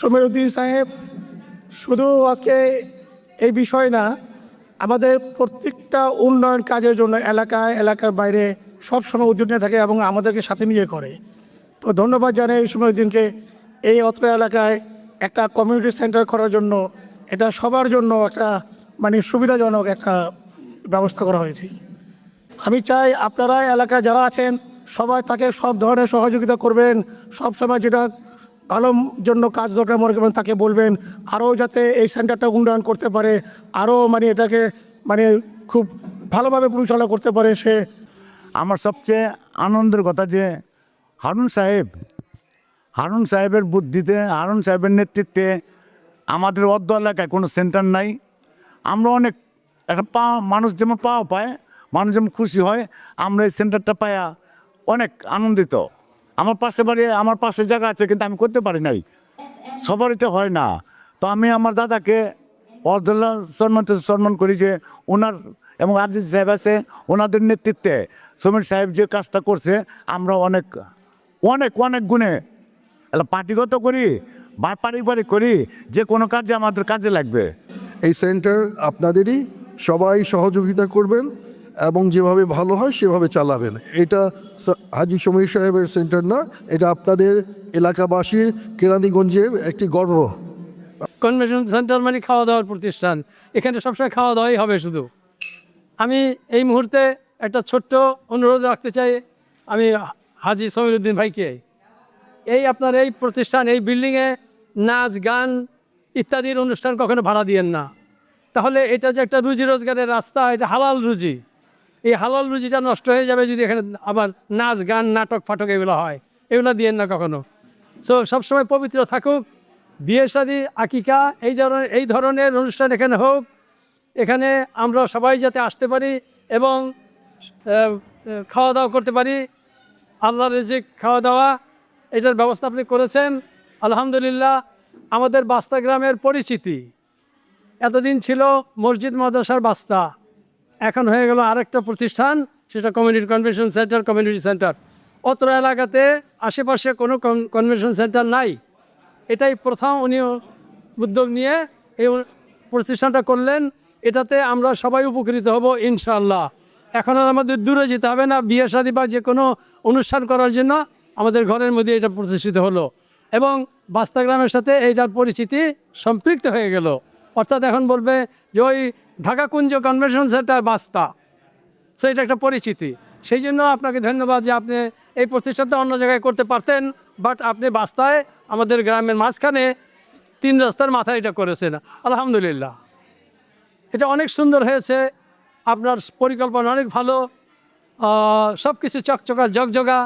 সমীর উদ্দিন সাহেব, শুধু আজকে এই বিষয় না, আমাদের প্রত্যেকটা উন্নয়ন কাজের জন্য এলাকায়, এলাকার বাইরে সব সময় উদ্যোগ নিয়ে থাকে এবং আমাদেরকে সাথে নিয়ে করে। তো ধন্যবাদ জানাই সমীর উদ্দিনকে এই অত্র এলাকায় একটা কমিউনিটি সেন্টার করার জন্য। এটা সবার জন্য একটা মানে সুবিধাজনক একটা ব্যবস্থা করা হয়েছে। আমি চাই আপনারা এলাকায় যারা আছেন, সবাই তাকে সব ধরনের সহযোগিতা করবেন। সব সময় যেটা ভালো জন্য কাজ দরকার, মনে করবেন তাকে বলবেন, আরও যাতে এই সেন্টারটা উন্নয়ন করতে পারে, আরও মানে এটাকে মানে খুব ভালোভাবে পরিচালনা করতে পারে সে। আমার সবচেয়ে আনন্দের কথা যে হারুন সাহেব, হারুন সাহেবের বুদ্ধিতে, হারুন সাহেবের নেতৃত্বে আমাদের অর্ধ এলাকায় কোনো সেন্টার নাই। আমরা অনেক, একটা পা, মানুষ যেমন পাওয়া পায়, মানুষ যেমন খুশি হয়, আমরা এই সেন্টারটা পায়া অনেক আনন্দিত। আমার পাশে বাড়ি, আমার পাশে জায়গা আছে, কিন্তু আমি করতে পারি নাই। সবার এটা হয় না। তো আমি আমার দাদাকে অর্ধলা সম্মান সম্মান করি যে ওনার এবং আজিজ সাহেব আছে, ওনাদের নেতৃত্বে সমীর সাহেব যে কাজটা করছে, আমরা অনেক অনেক অনেক গুণে পার্টিগত করি বা পারিবারিক করি, যে কোনো কাজে আমাদের কাজে লাগবে। এই সেন্টার আপনাদেরই, সবাই সহযোগিতা করবেন। এবং যেভাবে ভালো হয় সেভাবে চালাবেন। এটা হাজি সমীর সাহেবের সেন্টার না, এটা আপনাদের এলাকাবাসীর কেরানীগঞ্জের একটি গর্ব। কনভেনশন সেন্টার মানে খাওয়া দাওয়ার প্রতিষ্ঠান। এখানে সবসময় খাওয়া দাওয়াই হবে শুধু। আমি এই মুহূর্তে একটা ছোট্ট অনুরোধ রাখতে চাই আমি হাজি সমীরুদ্দিন ভাইকে। এই আপনার এই প্রতিষ্ঠান, এই বিল্ডিংয়ে নাচ, গান ইত্যাদির অনুষ্ঠান কখনো ভাড়া দিয়েন না। তাহলে এটা যে একটা রুজি রোজগারের রাস্তা, এটা হালাল রুজি। এই হালাল রুজিটা নষ্ট হয়ে যাবে যদি এখানে আবার নাচ, গান, নাটক, ফাটক এগুলো হয়। এগুলো দিয়েন না কখনো। সো সবসময় পবিত্র থাকুক। বিয়ে শাদী, আকিকা, এই ধরনের এই ধরনের অনুষ্ঠান এখানে হোক। এখানে আমরা সবাই যাতে আসতে পারি এবং খাওয়া দাওয়া করতে পারি। আল্লাহ রেজিক খাওয়া দাওয়া এটার ব্যবস্থা আপনি করেছেন। আলহামদুলিল্লাহ, আমাদের বাস্তা গ্রামের পরিচিতি। এতদিন ছিল মসজিদ, মাদ্রাসার বাস্তা। এখন হয়ে গেল আরেকটা প্রতিষ্ঠান, সেটা community convention centre community centre অত্র এলাকাতে আশেপাশে কোনো কনভেনশন সেন্টার নাই। এটাই প্রথম উনি উদ্যোগ নিয়ে এই প্রতিষ্ঠানটা করলেন। এটাতে আমরা সবাই উপকৃত হব, ইনশাআল্লাহ। এখন আর আমাদের দূরে যেতে হবে না, বিয়ে শাদী বা যে কোনো অনুষ্ঠান করার জন্য আমাদের ঘরের মধ্যে এটা প্রতিষ্ঠিত হলো। এবং বাস্তা গ্রামের সাথে এইটার পরিচিতি সম্পৃক্ত হয়ে গেল। অর্থাৎ এখন বলবে যে ওই ঢাকা কুঞ্জ কনভেনশন সেন্টার বাস্তা। সো এটা একটা পরিচিতি। সেই জন্য আপনাকে ধন্যবাদ যে আপনি এই প্রতিষ্ঠানটা অন্য জায়গায় করতে পারতেন, বাট আপনি বাস্তায় আমাদের গ্রামের মাঝখানে তিন রাস্তার মাথায় এটা করেছেন। আলহামদুলিল্লাহ। এটা অনেক সুন্দর হয়েছে। আপনার পরিকল্পনা অনেক ভালো। সব কিছু চকচকা জগজগা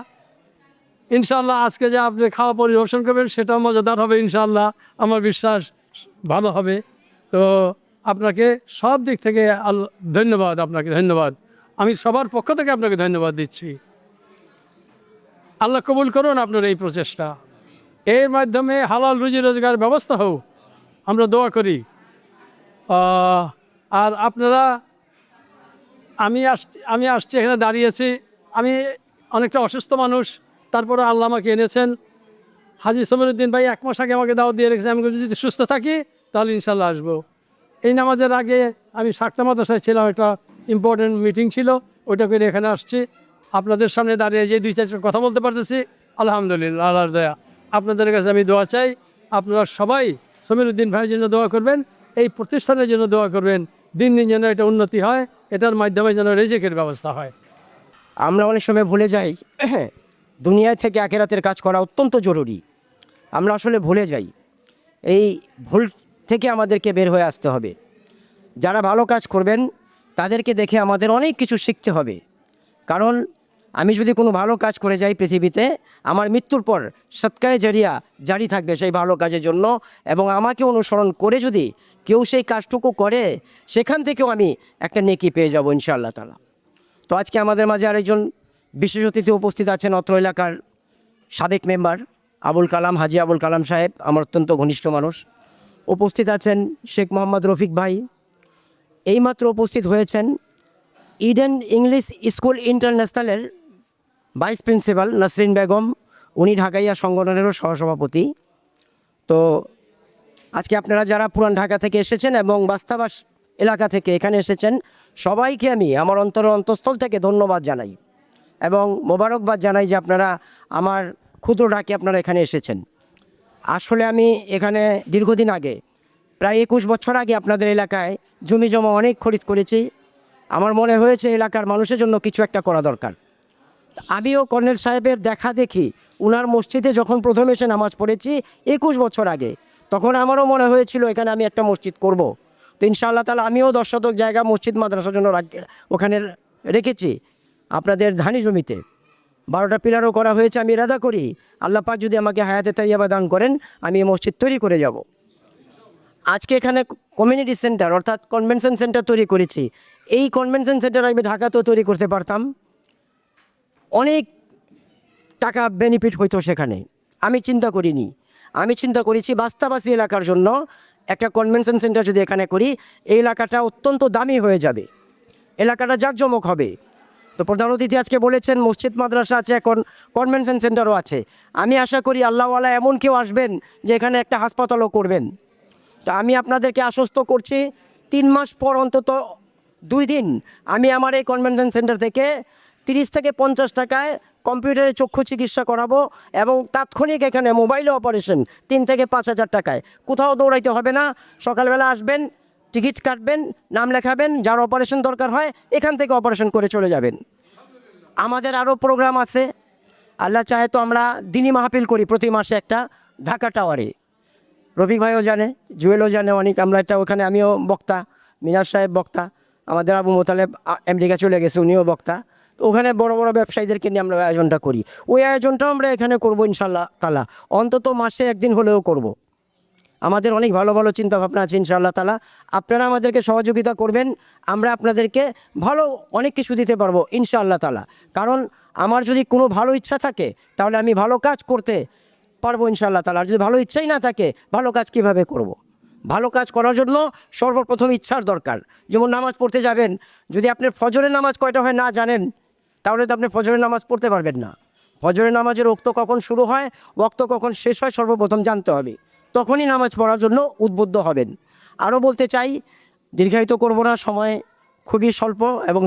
ইনশাল্লাহ আজকে যে আপনি খাওয়া পরিবেশন করবেন, সেটাও মজাদার হবে ইনশাল্লাহ আমার বিশ্বাস ভালো হবে। তো আপনাকে সব দিক থেকে আল, ধন্যবাদ আপনাকে, ধন্যবাদ। আমি সবার পক্ষ থেকে আপনাকে ধন্যবাদ দিচ্ছি। আল্লাহ কবুল করুন আপনার এই প্রচেষ্টা। এর মাধ্যমে হালাল রুজি রোজগার ব্যবস্থা হোক, আমরা দোয়া করি। আর আপনারা, আমি আসছি আমি আসছি, এখানে দাঁড়িয়েছি। আমি অনেকটা অসুস্থ মানুষ, তারপরে আল্লাহ আমাকে এনেছেন। হাজি সমীরুদ্দিন ভাই এক মাস আগে আমাকে দাওয়াত দিয়ে রেখেছে, আমি যদি সুস্থ থাকি, তাহলে ইনশাল্লাহ আসব। এই নামাজের আগে আমি সাক্তা মাদ্রাসায় ছিলাম, একটা ইম্পর্টেন্ট মিটিং ছিল, ওইটা করে এখানে আসছি। আপনাদের সামনে দাঁড়িয়ে যে দুই চারটা কথা বলতে পারতেছি, আলহামদুলিল্লাহ, আল্লাহর দয়া। আপনাদের কাছে আমি দোয়া চাই, আপনারা সবাই সমীর উদ্দিন ভাইয়ের জন্য দোয়া করবেন, এই প্রতিষ্ঠানের জন্য দোয়া করবেন, দিন দিন যেন এটা উন্নতি হয়, এটার মাধ্যমে যেন রেজেকের ব্যবস্থা হয়। আমরা অনেক সময় ভুলে যাই হ্যাঁ দুনিয়া থেকে আখেরাতের কাজ করা অত্যন্ত জরুরি। আমরা আসলে ভুলে যাই, এই ভুল থেকে আমাদেরকে বের হয়ে আসতে হবে। যারা ভালো কাজ করবেন, তাদেরকে দেখে আমাদের অনেক কিছু শিখতে হবে। কারণ আমি যদি কোনো ভালো কাজ করে যাই পৃথিবীতে, আমার মৃত্যুর পর সৎকারে জারিয়া জারি থাকবে সেই ভালো কাজের জন্য এবং আমাকে অনুসরণ করে যদি কেউ সেই কাজটুকু করে, সেখান থেকেও আমি একটা নেকি পেয়ে যাব ইনশাআল্লাহ তালা তো আজকে আমাদের মাঝে আরেকজন বিশেষ অতিথি উপস্থিত আছেন অত্র এলাকার সাবেক মেম্বার আবুল কালাম, হাজি আবুল কালাম সাহেব, আমার অত্যন্ত ঘনিষ্ঠ মানুষ। উপস্থিত আছেন শেখ মোহাম্মদ রফিক ভাই। এইমাত্র উপস্থিত হয়েছেন ইডেন ইংলিশ স্কুল ইন্টারন্যাশনালের ভাইস প্রিন্সিপাল নাসরিন বেগম, উনি ঢাকাইয়া সংগঠনেরও সহসভাপতি। তো আজকে আপনারা যারা পুরান ঢাকা থেকে এসেছেন এবং বাস্তাবাস এলাকা থেকে এখানে এসেছেন, সবাইকে আমি আমার অন্তর অন্তঃস্থল থেকে ধন্যবাদ জানাই এবং মোবারকবাদ জানাই যে আপনারা আমার ক্ষুদ্র ডাকে আপনারা এখানে এসেছেন। আসলে আমি এখানে দীর্ঘদিন আগে, প্রায় একুশ বছর আগে আপনাদের এলাকায় জমি জমা অনেক খরিদ করেছি। আমার মনে হয়েছে এলাকার মানুষের জন্য কিছু একটা করা দরকার। আমিও কর্নেল সাহেবের দেখা দেখি, উনার মসজিদে যখন প্রথম এসে নামাজ পড়েছি একুশ বছর আগে, তখন আমারও মনে হয়েছিল এখানে আমি একটা মসজিদ করব। তো ইনশাআল্লাহ তালা আমিও দশ শতক জায়গা মসজিদ মাদ্রাসার জন্য ওখানে রেখেছি, আপনাদের ধানি জমিতে। বারোটা পিলারও করা হয়েছে, আমি ইরাদা করি। আল্লাহ পাক যদি আমাকে হায়াতে তাইয়াবা দান করেন, আমি এই মসজিদ তৈরি করে যাব। আজকে এখানে কমিউনিটি সেন্টার অর্থাৎ কনভেনশন সেন্টার তৈরি করেছি। এই কনভেনশন সেন্টার আমি ঢাকাতেও তৈরি করতে পারতাম। অনেক টাকা বেনিফিট হইতো সেখানে। আমি চিন্তা করিনি। আমি চিন্তা করেছি বাস্তাবাসী এলাকার জন্য একটা কনভেনশন সেন্টার যদি এখানে করি, এই এলাকাটা অত্যন্ত দামি হয়ে যাবে। এলাকাটা জাঁকজমক হবে। তো প্রধান অতিথি আজকে বলেছেন, মসজিদ, মাদ্রাসা আছে, এখন কনভেনশন সেন্টারও আছে। আমি আশা করি আল্লাহওয়ালা এমন কেউ আসবেন যে এখানে একটা হাসপাতালও করবেন। তো আমি আপনাদেরকে আশ্বস্ত করছি, তিন মাস পর অন্তত দুই দিন আমি আমার এই কনভেনশন সেন্টার থেকে তিরিশ থেকে পঞ্চাশ টাকায় কম্পিউটারে চক্ষু চিকিৎসা করাবো এবং তাৎক্ষণিক এখানে মোবাইলে অপারেশন তিন থেকে পাঁচ হাজার টাকায়। কোথাও দৌড়াইতে হবে না, সকালবেলা আসবেন টিকিট কাটবেন, নাম লেখাবেন, যার অপারেশন দরকার হয়, এখান থেকে অপারেশন করে চলে যাবেন। আমাদের আরও প্রোগ্রাম আছে। আল্লাহ চাহে তো আমরা দিনই মাহফিল করি, প্রতি মাসে একটা, ঢাকা টাওয়ারে রফিক ভাইও জানে, জুয়েলও জানে অনেক, আমরা একটা ওখানে, আমিও বক্তা, মিনার সাহেব বক্তা, আমাদের আবু মোতালেব আমেরিকা চলে গেছে, উনিও বক্তা। তো ওখানে বড় বড় ব্যবসায়ীদেরকে নিয়ে আমরা আয়োজনটা করি। ওই আয়োজনটাও আমরা এখানে করব ইনশাল্লাহ তালা অন্তত মাসে একদিন হলেও করব। আমাদের অনেক ভালো ভালো চিন্তা ভাবনা আছে ইনশাআল্লাহ তালা আপনারা আমাদেরকে সহযোগিতা করবেন, আমরা আপনাদেরকে ভালো অনেক কিছু দিতে পারব ইনশাআল্লাহ তালা কারণ আমার যদি কোনো ভালো ইচ্ছা থাকে, তাহলে আমি ভালো কাজ করতে পারব ইনশাআল্লাহ তালা আর যদি ভালো ইচ্ছাই না থাকে, ভালো কাজ কীভাবে করব। ভালো কাজ করার জন্য সর্বপ্রথম ইচ্ছার দরকার। যেমন নামাজ পড়তে যাবেন, যদি আপনি ফজরের নামাজ কয়টা হয় না জানেন, তাহলে তো আপনি ফজরের নামাজ পড়তে পারবেন না। ফজরের নামাজের ওক্ত কখন শুরু হয়, ওক্ত কখন শেষ হয়, সর্বপ্রথম জানতে হবে। তখনই নামাজ পড়ার জন্য উদ্বুদ্ধ হবেন। আরও বলতে চাই দীর্ঘায়িত করব না সময় খুবই স্বল্প এবং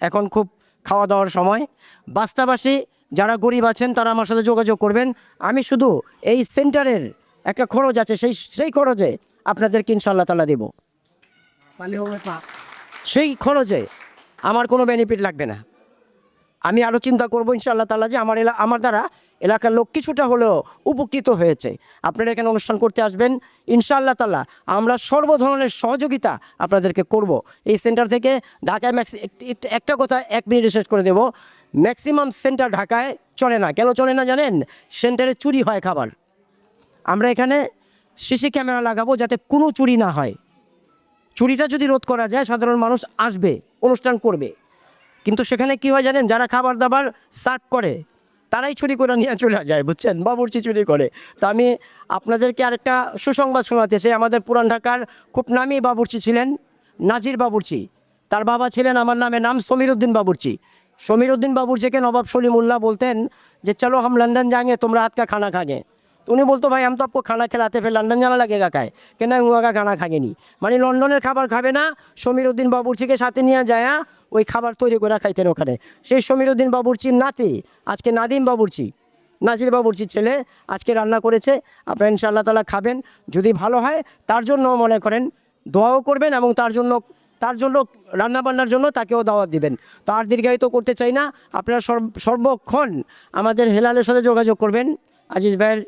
এখন খুব খাওয়া দাওয়ার সময়। বাস্তাবাসী যারা গরিব আছেন তারা আমার সাথে যোগাযোগ করবেন। আমি শুধু এই সেন্টারের একটা খরচ আছে সেই সেই খরচে আপনাদেরকে ইনশাল্লাহ তালা দেবো। সেই খরচে আমার কোনো বেনিফিট লাগবে না। আমি আরও চিন্তা করব ইনশাল্লাহ তালা যে আমার এলা আমার দ্বারা এলাকার লোক কিছুটা হলেও উপকৃত হয়েছে। আপনারা এখানে অনুষ্ঠান করতে আসবেন। ইনশাআল্লাহ তালা আমরা সর্ব ধরনের সহযোগিতা আপনাদেরকে করব। এই সেন্টার থেকে ঢাকায় ম্যাক্সি একটা কথা এক মিনিটে শেষ করে দেব। ম্যাক্সিমাম সেন্টার ঢাকায় চলে না। কেন চলে না জানেন? সেন্টারে চুরি হয় খাবার। আমরা এখানে সিসি ক্যামেরা লাগাবো যাতে কোনো চুরি না হয়। চুরিটা যদি রোধ করা যায়, সাধারণ মানুষ আসবে, অনুষ্ঠান করবে। কিন্তু সেখানে কি হয় জানেন? যারা খাবার দাবার সার্ভ করে তারাই চুরি করে নিয়ে চলে যায়, বুঝছেন? বাবুর্চি চুরি করে। তো আমি আপনাদেরকে আরেকটা সুসংবাদ শোনাতে চাই। আমাদের পুরান ঢাকার খুব নামি বাবুর্চি ছিলেন নাজির বাবুর্চি। তার বাবা ছিলেন, আমার নামে নাম সমীর উদ্দিন বাবুর্চি। সমীর উদ্দিন বাবুর্চিকে নবাব সলিমুল্লাহ বলতেন যে, চলো, হাম লন্ডন যাঙ্গে তোমরা হাত খানা খাগে উনি বলতো, ভাই, আমি তো আপকো খানা খেলাতে ফের লন্ডন জানা লাগেগা কায়? কেন উয়াকা খানা খাগেনি মানে লন্ডনের খাবার খাবে না সমীর উদ্দিন বাবুর্চিকে সাথে নিয়ে যায় ওই খাবার তৈরি করে খাইতেন ওখানে। সেই সমীর উদ্দিন বাবুর্চির নাতি, আজকে নাদিম বাবুর্চি, নাজির বাবুর্চির ছেলে, আজকে রান্না করেছে। আপনারা ইনশাআল্লাহ তালা খাবেন। যদি ভালো হয়, তার জন্য মনে করেন, দোয়াও করবেন এবং তার জন্য তার জন্য রান্না বান্নার জন্য তাকেও দাওয়াত দিবেন। তো আর দীর্ঘায়িত করতে চাই না। আপনারা সর্ব- সর্বক্ষণ আমাদের হেলালের সাথে যোগাযোগ করবেন। আজিজ ভাইয়ের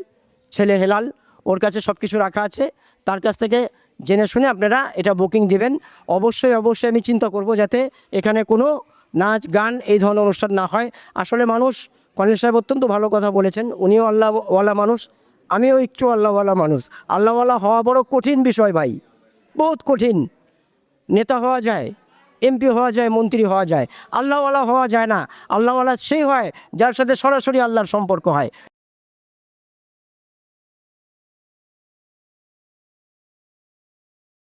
ছেলে হেলাল, ওর কাছে সব কিছু রাখা আছে। তার কাছ থেকে জেনে শুনে আপনারা এটা বুকিং দিবেন। অবশ্যই অবশ্যই আমি চিন্তা করব যাতে এখানে কোনো নাচ, গান এই ধরনের অনুষ্ঠান না হয়। আসলে মানুষ কনিল সাহেব অত্যন্ত ভালো কথা বলেছেন। উনিও আল্লাহওয়ালা মানুষ, আমিও একটু আল্লাহওয়ালা মানুষ। আল্লাহওয়ালা হওয়া বড় কঠিন বিষয় ভাই, বহুত কঠিন। নেতা হওয়া যায়, এমপি হওয়া যায়, মন্ত্রী হওয়া যায়। আল্লাহওয়ালা হওয়া যায় না। আল্লাহওয়ালা সেই হয়, যার সাথে সরাসরি আল্লাহর সম্পর্ক হয়।